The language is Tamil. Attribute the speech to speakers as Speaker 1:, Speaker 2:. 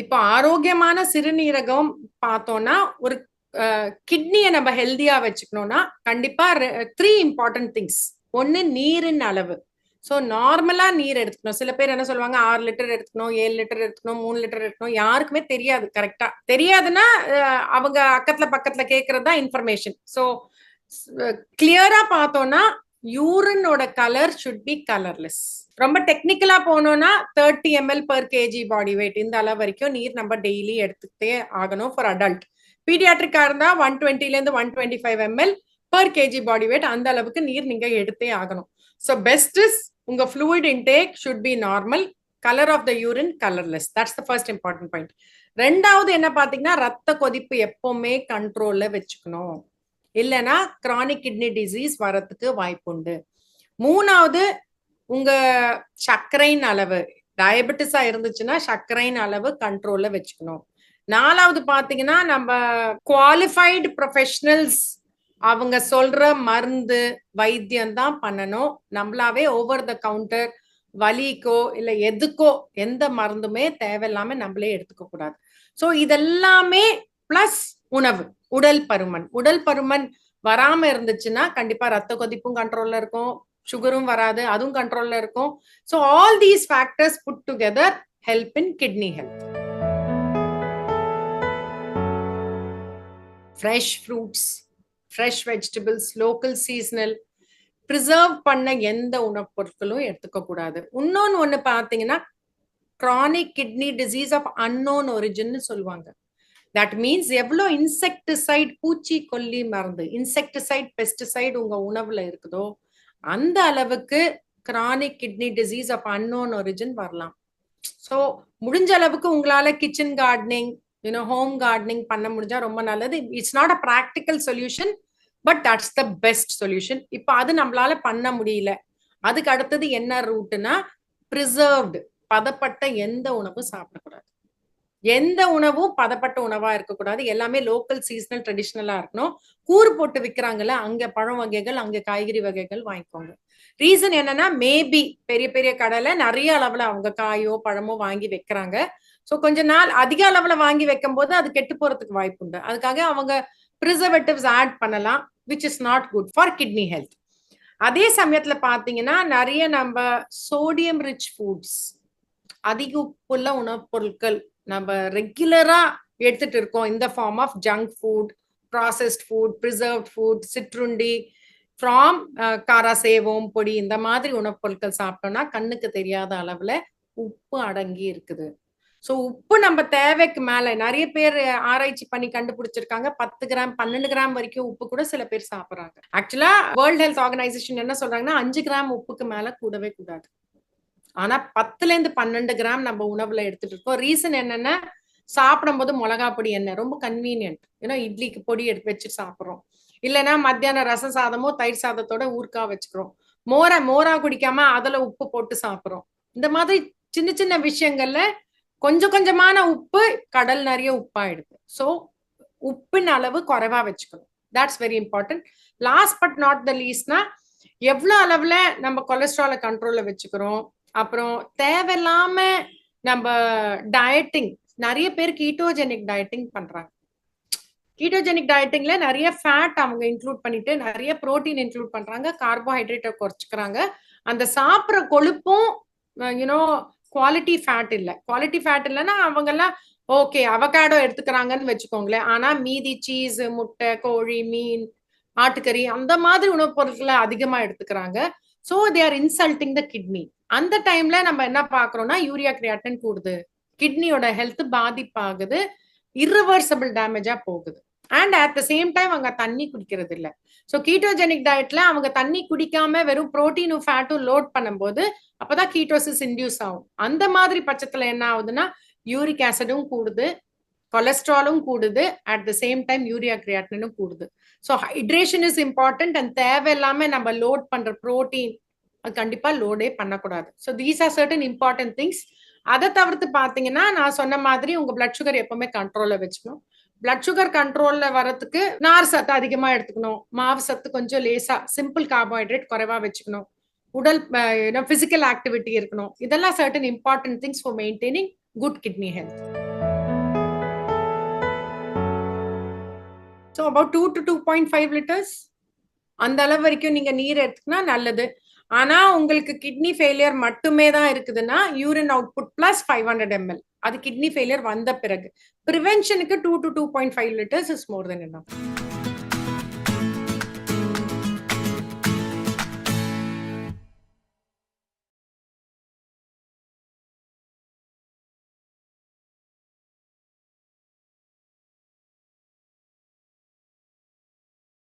Speaker 1: இப்போ ஆரோக்கியமான சிறுநீரகம் பார்த்தோம்னா ஒரு கிட்னியை நம்ம ஹெல்தியா வச்சுக்கணும்னா கண்டிப்பா த்ரீ இம்பார்ட்டன்ட் திங்ஸ் ஒன்னு நீரின் அளவு. ஸோ நார்மலா நீர் எடுத்துக்கணும். சில பேர் என்ன சொல்லுவாங்க? ஆறு லிட்டர் எடுத்துக்கணும் ஏழு லிட்டர் எடுத்துக்கணும் மூணு லிட்டர் எடுக்கணும் யாருக்குமே தெரியாது கரெக்டா தெரியாதுன்னா அவங்க அக்கத்துல பக்கத்துல கேட்கறது தான் இன்ஃபர்மேஷன் ஸோ கிளியரா பார்த்தோம்னா யூரினோட கலர் ஷுட் பி கலர்லெஸ் ரொம்ப டெக்னிக்கலா போனோம்னா thirty ML per KG body weight இந்த அளவு வரைக்கும் நீர் நம்ம டெய்லி எடுத்துக்கிட்டே ஆகணும் ஃபார் அடல்ட் பீடியாட்ரிக்கா இருந்தா ஒன் டுவெண்ட்டில இருந்து one twenty five ML per KG body weight அந்த அளவுக்கு நீர் நீங்க எடுத்தே ஆகணும். ஸோ பெஸ்ட் இஸ் உங்க fluid intake should be normal colour of the urine colourless that's the first important point ரெண்டாவது என்ன பாத்தீங்கன்னா ரத்த கொதிப்பு எப்பவுமே கண்ட்ரோல்ல வச்சுக்கணும். இல்லைன்னா கிரானிக் கிட்னி டிசீஸ் வரத்துக்கு வாய்ப்புண்டு. மூணாவது உங்க சர்க்கரையின் அளவு. டயபெட்டிஸா இருந்துச்சுன்னா சர்க்கரையின் அளவு கண்ட்ரோல்ல வச்சுக்கணும். நாலாவது பாத்தீங்கன்னா நம்ம குவாலிஃபைடு ப்ரொஃபஷனல்ஸ் அவங்க சொல்ற மருந்து வைத்தியம் தான் பண்ணணும். நம்மளாவே ஓவர் த கவுண்டர் வலிக்கோ இல்ல எதுக்கோ எந்த மருந்துமே தேவையில்லாம நம்மளே எடுத்துக்க கூடாது ஸோ இதெல்லாமே பிளஸ் உணவு உடல் பருமன். உடல் பருமன் வராம இருந்துச்சுன்னா கண்டிப்பா ரத்த கொதிப்பும் கண்ட்ரோல்ல இருக்கும் சுகரும் வராது அதுவும் கண்ட்ரோல்ல இருக்கும். So all these factors put together help in kidney health fresh fruits fresh vegetables local seasonal preserve பண்ண எந்த உணவுப் பொருட்களும் எடுத்துக்க கூடாது. இன்னொன்னு ஒண்ணு பாத்தீங்கன்னா chronic kidney disease of unknown ஒரிஜின்னு சொல்லுவாங்க. தட் மீன்ஸ் எவ்வளோ இன்செக்டிசைட் பூச்சி கொல்லி மருந்து இன்செக்டிசைட் பெஸ்டிசைட் உங்க உணவுல இருக்குதோ அந்த அளவுக்கு chronic kidney disease of unknown origin வரலாம். ஸோ முடிஞ்ச அளவுக்கு உங்களால kitchen gardening you know home gardening பண்ண முடிஞ்சா ரொம்ப நல்லது. It's not a practical solution but that's the best solution இப்போ அது நம்மளால பண்ண முடியல. அதுக்கு அடுத்தது என்ன ரூட்டுனா ப்ரிசர்வ்டு பதப்பட்ட எந்த உணவும் சாப்பிடக்கூடாது. எந்த உணவும் பதப்பட்ட உணவா இருக்கக்கூடாது. எல்லாமே லோக்கல் சீசனல் ட்ரெடிஷ்னலா இருக்கணும். கூறு போட்டு விற்கிறாங்கல்ல அங்க பழம் வகைகள் அங்க காய்கறி வகைகள் வாங்கிக்கோங்க. ரீசன் என்னன்னா மேபி பெரிய பெரிய கடையில நிறைய அளவுல அவங்க காயோ பழமோ வாங்கி வைக்கிறாங்க. ஸோ கொஞ்ச நாள் அதிக அளவுல வாங்கி வைக்கும் போது அது கெட்டு போறதுக்கு வாய்ப்பு உண்டு. அதுக்காக அவங்க ப்ரிசர்வேட்டிவ்ஸ் ஆட் பண்ணலாம் which is not good for kidney health அதே சமயத்துல பாத்தீங்கன்னா நிறைய நம்ம சோடியம் ரிச் ஃபுட்ஸ் அதிக உப்புள்ள உணவுப் பொருட்கள் நம்ம ரெகுலரா எடுத்துட்டு இருக்கோம். இந்த form of junk food processed food preserved food சிற்றுண்டி ஃப்ராம் காரா சேவம் பொடி இந்த மாதிரி உணவுப் பொருட்கள் சாப்பிட்டோம்னா கண்ணுக்கு தெரியாத அளவுல உப்பு அடங்கி இருக்குது. ஸோ உப்பு நம்ம தேவைக்கு மேல நிறைய பேர் ஆராய்ச்சி பண்ணி கண்டுபிடிச்சிருக்காங்க. பத்து கிராம் பன்னெண்டு கிராம் வரைக்கும் உப்பு கூட சில பேர் சாப்பிட்றாங்க. ஆக்சுவலா வேர்ல்ட் ஹெல்த் ஆர்கனைசேஷன் என்ன சொல்றாங்கன்னா அஞ்சு கிராம் உப்புக்கு மேல கூடவே கூடாது. ஆனா பத்துல இருந்து பன்னெண்டு கிராம் நம்ம உணவுல எடுத்துட்டு இருக்கோம். ரீசன் என்னன்னா சாப்பிடும் போது மிளகா பொடி என்ன ரொம்ப கன்வீனியன்ட் ஏன்னா இட்லிக்கு பொடி எடுத்து வச்சு சாப்பிட்றோம். இல்லைன்னா மத்தியானம் ரச சாதமோ தயிர் சாதத்தோட ஊர்க்கா வச்சுக்கிறோம். மோரா மோரா குடிக்காம அதுல உப்பு போட்டு சாப்பிட்றோம். இந்த மாதிரி சின்ன சின்ன விஷயங்கள்ல கொஞ்சம் கொஞ்சமான உப்பு கடல் நிறைய உப்பாயிடுது. ஸோ உப்பின் அளவு குறைவா வச்சுக்கணும். That's very important last but not the லீஸ்ட்னா எவ்வளோ அளவுல நம்ம கொலஸ்ட்ராலை கண்ட்ரோல்ல வச்சுக்கிறோம்? அப்புறம் தேவையில்லாம நம்ம டயட்டிங் நிறைய பேர் கீட்டோஜெனிக் டயட்டிங் பண்றாங்க. கீட்டோஜெனிக் டயட்டிங்ல நிறைய ஃபேட் அவங்க இன்க்ளூட் பண்ணிட்டு நிறைய ப்ரோட்டீன் இன்க்ளூட் பண்றாங்க கார்போஹைட்ரேட்டை குறைச்சிக்கிறாங்க. அந்த சாப்பிட்ற கொழுப்பும் யூனோ குவாலிட்டி ஃபேட் இல்லை. குவாலிட்டி ஃபேட் இல்லைன்னா அவங்கெல்லாம் ஓகே அவகாடோ எடுத்துக்கிறாங்கன்னு வச்சுக்கோங்களேன். ஆனா மீதி சீஸ் முட்டை கோழி மீன் ஆட்டுக்கறி அந்த மாதிரி உணவுப் பொருட்களை அதிகமா எடுத்துக்கிறாங்க. So they are insulting the kidney அந்த டைம்ல நம்ம என்ன பாக்குறோம்னா யூரியா கிரியாட்டன் கூடுது. கிட்னியோட ஹெல்த் பாதிப்பாகுது. இர்ரிவர்சபிள் டேமேஜா போகுது. And at the same time அவங்க தண்ணி குடிக்கிறது இல்லை. ஸோ கீட்டோஜெனிக் டயட்ல அவங்க தண்ணி குடிக்காம வெறும் ப்ரோட்டீனும் ஃபேட்டும் லோட் பண்ணும்போது அப்பதான் கீட்டோசிஸ் இன்டியூஸ் ஆகும். அந்த மாதிரி பட்சத்துல என்ன ஆகுதுன்னா யூரிக் ஆசிடும் கூடுது. கொலஸ்ட்ராலும் கூடுது. At the same time urea கிரியாட்டினும் கூடுது. So hydration is important and தேவையில்லாம நம்ம லோட் பண்ற ப்ரோட்டீன் அது கண்டிப்பா லோடே பண்ணக்கூடாது. So these are certain important things அதை தவிர்த்து பார்த்தீங்கன்னா நான் சொன்ன மாதிரி உங்க பிளட் சுகர் எப்பவுமே கண்ட்ரோல்ல வச்சுக்கணும். பிளட் சுகர் கண்ட்ரோல்ல வரதுக்கு நார் சத்து அதிகமா எடுத்துக்கணும். மாவு சத்து கொஞ்சம் லேசா சிம்பிள் கார்போஹைட்ரேட் குறைவா வச்சுக்கணும். உடல் பிசிக்கல் ஆக்டிவிட்டி இருக்கணும். இதெல்லாம் certain important things for maintaining good kidney health so about two to two point five litres அந்த அளவு வரைக்கும் நீங்க நீர் எடுத்துக்கினா நல்லது. ஆனா உங்களுக்கு கிட்னி ஃபெயிலியர் மட்டுமே தான் இருக்குதுன்னா urine output plus five hundred ML அது கிட்னி ஃபெயிலியர் வந்த பிறகு. ப்ரிவென்ஷனுக்கு two to two point five litres is more than என்ன